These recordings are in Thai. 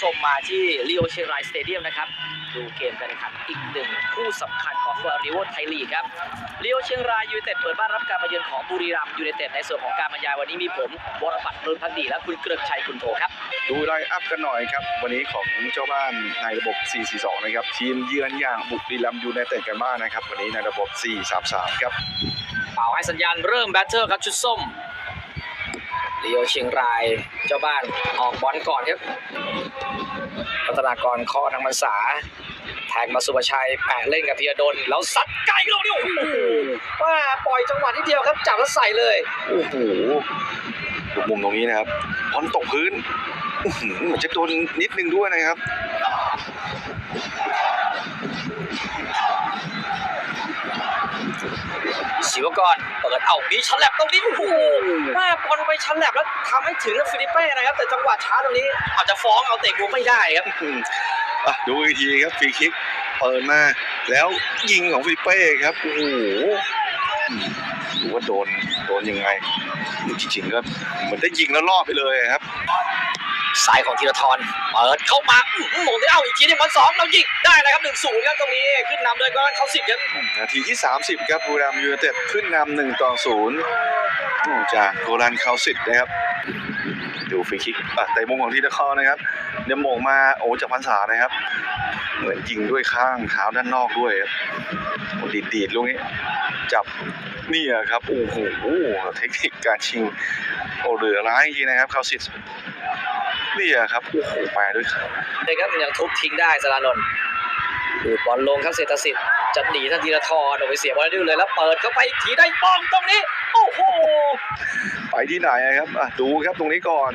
ชมมาที่ลีโอเชียงรายสเตเดียมนะครับ ดูเกมการแข่งขันอีกหนึ่งคู่สำคัญของฟุตบอลริโอไทยลีกครับลีโอเชียงรายยูไนเต็ดเปิดบ้านรับการมาเยือนของบุรีรัมย์ยูไนเต็ดในส่วนของการบรรยายวันนี้มีผมวรปัตรรุนพักดีและคุณเกริกชัยคุณโทครับ ดูไลน์อัพกันหน่อยครับ วันนี้ของเจ้าบ้านในระบบ 4-4-2 นะครับ ทีมเยือนอย่างบุรีรัมย์ยูไนเต็ดกันบ้างนะครับ วันนี้ในระบบ 4-3-3 ครับเป่าให้สัญญาณเริ่มแบตเตอร์ครับชุดส้ม ลีโอเชียงรายเจ้าบ้านออกบอลก่อนครับพัฒนากรเคอทางมันษาแทงมาสุภชัยแปะเล่นกับพียดลแล้วซัดไกลลูกนี้โอ้โหว่าปล่อยจังหวะนิดเดียวครับจับแล้วใส่เลยโอ้โหดูมุมตรงนี้นะครับบอลตกพื้นอื้อหือเหมือนจะโดนนิดนึงด้วยนะครับศิวกร เปิดเอามีฉลับตรงนี้โอ้โหแม่บอลไปฉลับแล้วทำให้ถึงฟิลิปเป้นะครับ แต่จังหวะช้าตรงนี้อาจจะฟ้องเอาเตะมุมไม่ได้ครับดูอีกทีครับฟรีคิกเปิดมาแล้วยิงของฟิลิปเป้ครับโอ้โหมดูว่าโดนโดนยังไงจริงๆก็เหมือนได้ยิงแล้วรอดไปเลยครับ สายของธีรทรเปิดเข้ามาหือโมงได้เอาอีกทีนึงวันสองเรายิงได้เลยครับหนึ่งศูนย์ครับตรงนี้ขึ้นนำโดยกอนเขาสิบครับนาทีที่ 30 ครับบุรีรัมย์ยูไนเต็ดขึ้นนำหนึ่งต่อศูนย์จากโกลันคาสิตนะครับดูฟรีคิกอะแต่มุมของทีละคอนะครับเดมโมงมาโอ้จากพันษานะครับ เหมือนยิงด้วยข้างเท้าด้านนอกด้วยครับดีดดีดลูกนี้ จับเนี่อะครับ โอ้โหเทคนิคการชิง โอ้เหลือร้ายจริงนะครับคาสิ ตนี่อะครับโอ้โหแปรด้วยเลยครับยังทุบทิ้งได้สารานนท์ดูดบอลลงครับเศรษฐสิทธิ์จะหนีทันทีละทรออกไปเสียบอลได้เลยแล้วเปิดเข้าไปอีกทีได้ป้องตรงนี้ โอ้โห ไปที่ไหนอะครับอะดูครับตรงนี้ก่อน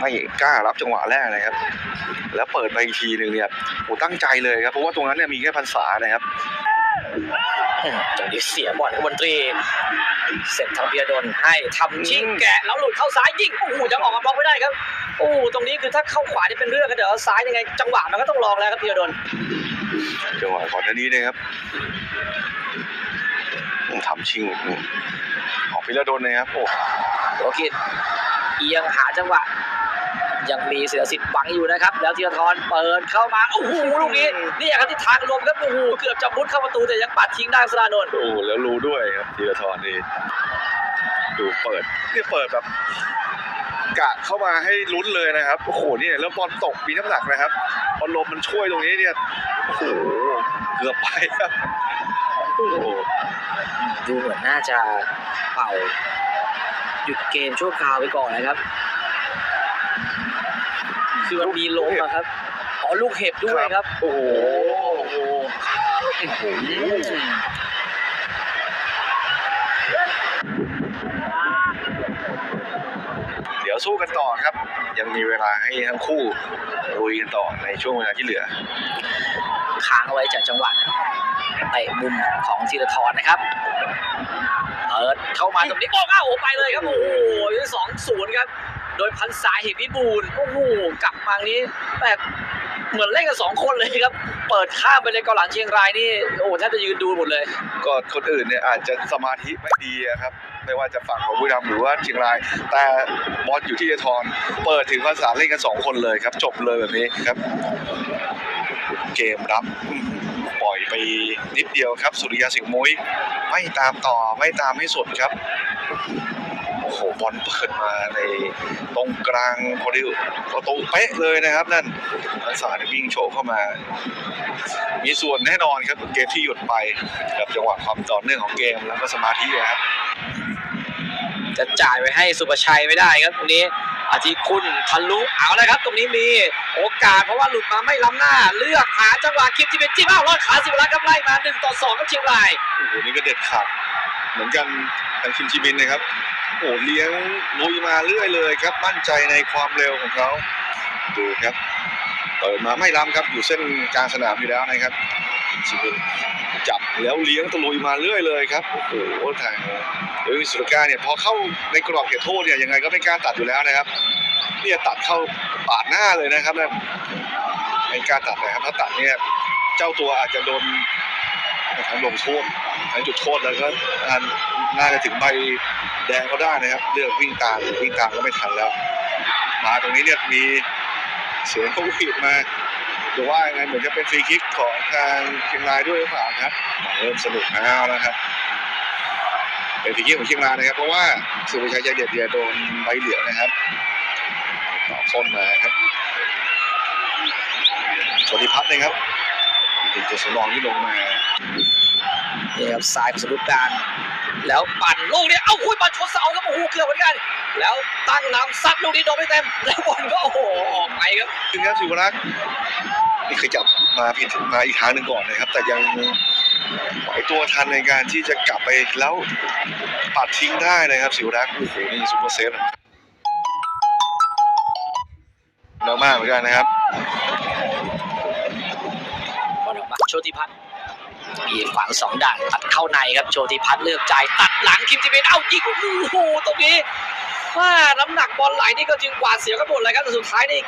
ไม่กล้ารับจังหวะแรกนะครับ แล้วเปิดไปอีกทีหนึ่งเนี่ยโอ้ตั้งใจเลยครับ เพราะว่าตรงนั้นเนี่ยมีแค่พันษานะครับอืมตรงนี้เสียบอลครับบนตรี เสร็จทางเบียร์ดนให้ทำชิงแกะแล้วหลุดเข้าซ้ายยิงโอ้โหยังออกมาบล็อกไม่ได้ครับโอ้โหตรงนี้คือถ้าเข้าขวานี่เป็นเรื่องกันเดี๋ยวซ้ายยังไง จังหวะมันก็ต้องลองแล้วครับเบียร์ดนจังหวะก่อนหน้านี้นะครับอืมทำชิงอืมของพิรดลนะครับโอ้โอเคเอียงหาจังหวะ ยังมีเสียสิทธิ์บังอยู่นะครับ แล้วธีรทรเปิดเข้ามาโอ้โหลูกนี้นี่ครับที่ทางลมครับโอ้โหเกือบจะมุดเข้าประตูแต่ยังปัดทิ้งได้สรานนท์โอ้แล้วรู้ด้วยครับธีรทรนี่ดูเปิดเนี่ยเปิดแบบกะเข้ามาให้ลุ้นเลยนะครับโอ้โหเนี่ยแล้วบอลตกมีน้ำหนักนะครับบอลลมมันช่วยตรงนี้เนี่ยโอ้โหเกือบไปครับโอ้โหดูเหมือนน่าจะเป่าหยุดเกมชั่วคราวไปก่อนนะครับ คือมันมีลมอะครับอ๋อลูกเห็บด้วยครับโอ้โหโอ้โหโอ้โหเดี๋ยวสู้กันต่อครับ ยังมีเวลาให้ทั้งคู่ลุยกันต่อในช่วงเวลาที่เหลือ ค้างเอาไว้จากจังหวะเตะมุมของธีรทรนะครับเปิดเข้ามาตรงนี้โอ้อ้าวโอ้ไปเลยครับ โอ้โหสองศูนย์ครับ โดยพันสายเหตุวิบูลย์โอ้โหกลับ มานี้แบบเหมือนเล่นกันสองคนเลยครับ เปิดข้ามไปเลยเกาหลังเชียงรายนี่โอ้แทบจะยืนดูหมดเลย ก็คนอื่นเนี่ยอาจจะสมาธิไม่ดีครับ ไม่ว่าจะฝั่งของบุรีรัมย์หรือว่าเชียงราย แต่บอลอยู่ที่เอทอนเปิดถึงภาษาเล่นกันสองคนเลยครับ จบเลยแบบนี้ครับ เกมรับปล่อยไปนิดเดียวครับ สุริยาสิงห์มุ้ยไม่ตามต่อไม่ตามให้สุดครับ โอ้โหบอลเปิดมาในตรงกลางพอดีประตูเป๊ะเลยนะครับ นั่นภาษาวิ่งโฉบเข้ามา มีส่วนแน่นอนครับเกมที่หยุดไปกับจังหวะความต่อเนื่องของเกมแล้วก็สมาธินะครับจะจ่ายไปให้สุประชัยไม่ได้ครับตรงนี้อาทิคุณทะลุเอาแล้วครับ ตรงนี้มีโอกาสเพราะว่าหลุดมาไม่ล้ำหน้า เลือกหาจังหวะคลิปที่เป็นจิ้มอ้าวรอดขาสิบลักษณ์ครับไล่มาหนึ่งต่อสองกับเชียงรายโอ้โหนี่ก็เด็ดขาดเหมือนกันทางคิมจิมินนะครับ โอ้เลี้ยงลุยมาเรื่อยเลยครับ มั่นใจในความเร็วของเขาดูครับเปิดมาไม่ล้ำครับอยู่เส้นกลางสนามอยู่แล้วนะครับคิมจิมินจับแล้วเลี้ยงตะลุยมาเรื่อยเลยครับโอ้โหทางเดวิสุรกาเนี่ยพอเข้าในกรอบเขตโทษเนี่ยยังไงก็ไม่กล้าตัดอยู่แล้วนะครับเนี่ยตัดเข้าปาดหน้าเลยนะครับนะไม่กล้าตัดนะครับถ้าตัดเนี่ยเจ้าตัวอาจจะโดน ทั้งลงโทษทั้งจุดโทษแล้วก็อ่าน่าจะถึงใบแดงก็ได้นะครับ เลือกวิ่งตามวิ่งตามก็ไม่ทันแล้ว มาตรงนี้เนี่ยมีเสียงเขาหวีดมาหรือว่ายังไงเหมือนจะเป็นฟรีคิกของทางเชียงรายด้วยหรือเปล่าครับมาเริ่มสนุกแล้วนะครับเป็นฟรีคิกของเชียงรายนะครับ เพราะว่าสุภชัยใจเด็ดเดียโดนใบเหลืองนะครับต่อส้นมาครับสวัสดีพัฒน์นะครับ เป็นตัวสำรองที่ลงมานี่ครับซ้ายของสรุปการแล้วปั่นลูกนี้เอ้าคุยปั่นชนเสาครับโอ้โหเกือบเหมือนกัน แล้วตั้งนำซัดลูกนี้โดนไม่เต็ม แล้วบอลก็โอ้โหออกไปครับซึ่งครับสิวรักษ์นี่ขยับมาผิดมาอีกทางหนึ่งก่อนนะครับ แต่ยังไหวตัวทันในการที่จะกลับไปแล้วปัดทิ้งได้นะครับ สิวรักษ์โอ้โหนี่ซุปเปอร์เซฟเรามากเหมือนกันนะครับบอลออกมา โชติพัฒน์มีขวางสองด่านตัดเข้าในครับโชติพัฒน์เลือกจ่ายตัดหลังคิมจิเมนเอ้ายิงโอ้โหตรงนี้ว่าน้ำหนักบอลไหลนี่ก็จึงกวาดเสียกันหมดเลยครับแต่สุดท้ายนี่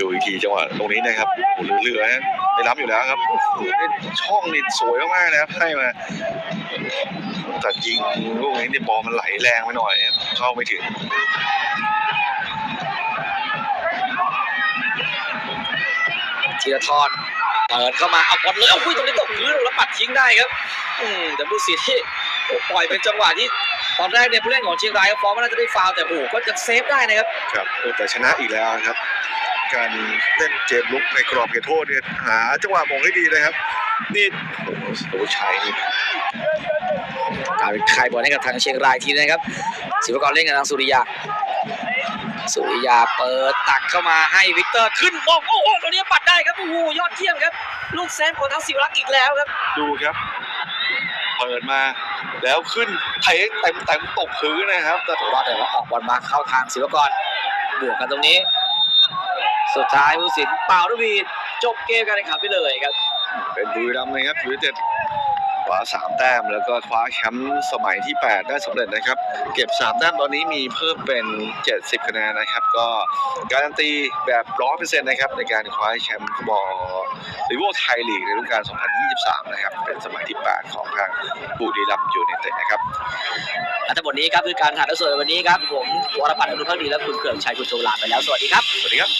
ดูอีกทีจังหวะตรงนี้นะครับโอ้โหเหลือๆนะไม่รับอยู่แล้วครับโอ้โหนี่ช่องนี่สวยมากๆนะครับให้มาแต่ยิงลูกนี้เนี่ยบอลมันไหลแรงไปหน่อยครับเข้าไม่ถึงธีรทร เปิดเข้ามาเอาบอลเลยเอาคุยตรงนี้ตกพื้นแล้วปัดทิ้งได้ครับ อืมแต่ผู้สิทธิ์ที่โอ้ปล่อยเป็นจังหวะที่ตอนแรกเนี่ยผู้เล่นของเชียงรายก็ฟ้องว่าน่าจะได้ฟาวล์แต่โอ้โหก็ยังเซฟได้นะครับครับโอ้แต่ชนะอีกแล้วนะครับ การเล่นเกมลุกในกรอบเขตโทษเนี่ยหาจังหวะมงให้ดีนะครับ นี่โอ้โหสุภชัยนี่กลายเป็นคายบอลให้กับทางเชียงรายทีนะครับศิวกรเล่นกับทางสุริยา สุริยาเปิดตักเข้ามาให้วิกเตอร์ขึ้นมองโอ้โหตรงนี้ปัดได้ครับโอ้โหยอดเยี่ยมครับ ลูกเซฟของทางศิวรักษ์อีกแล้วครับ ดูครับ เปิดมาแล้วขึ้นเตะเต็มเต็มๆตกพื้นนะครับ แต่แต่ว่าแต่ว่าออกบอลมาเข้าทางศิวกรบวกกันตรงนี้ สุดท้ายผู้สินเป่าลูกบีดจบเกมการแข่งขันไปเลยครับ เป็นบุรีรัมย์นะครับยูไนเต็ด คว้าสามแต้มแล้วก็คว้าแชมป์สมัยที่ 8 ได้สำเร็จนะครับ เก็บ3แต้มตอนนี้มีเพิ่มเป็น 70 คะแนนนะครับ ก็การันตีแบบร้อยเปอร์เซ็นต์นะครับ ในการคว้าแชมป์ฟุตบอลลีโวไทยลีกในฤดูกาล 2023 นะครับ เป็นสมัยที่ 8 ของทางบุรีรัมย์ยูไนเต็ดนะครับและทั้งหมดนี้ครับคือการถ่ายทอดสดในวันนี้ครับผมวรพันธ์อนุพักดีและคุณเกริกชัยคุณโจลาไปแล้วสวัสดีครับสวัสดีครับ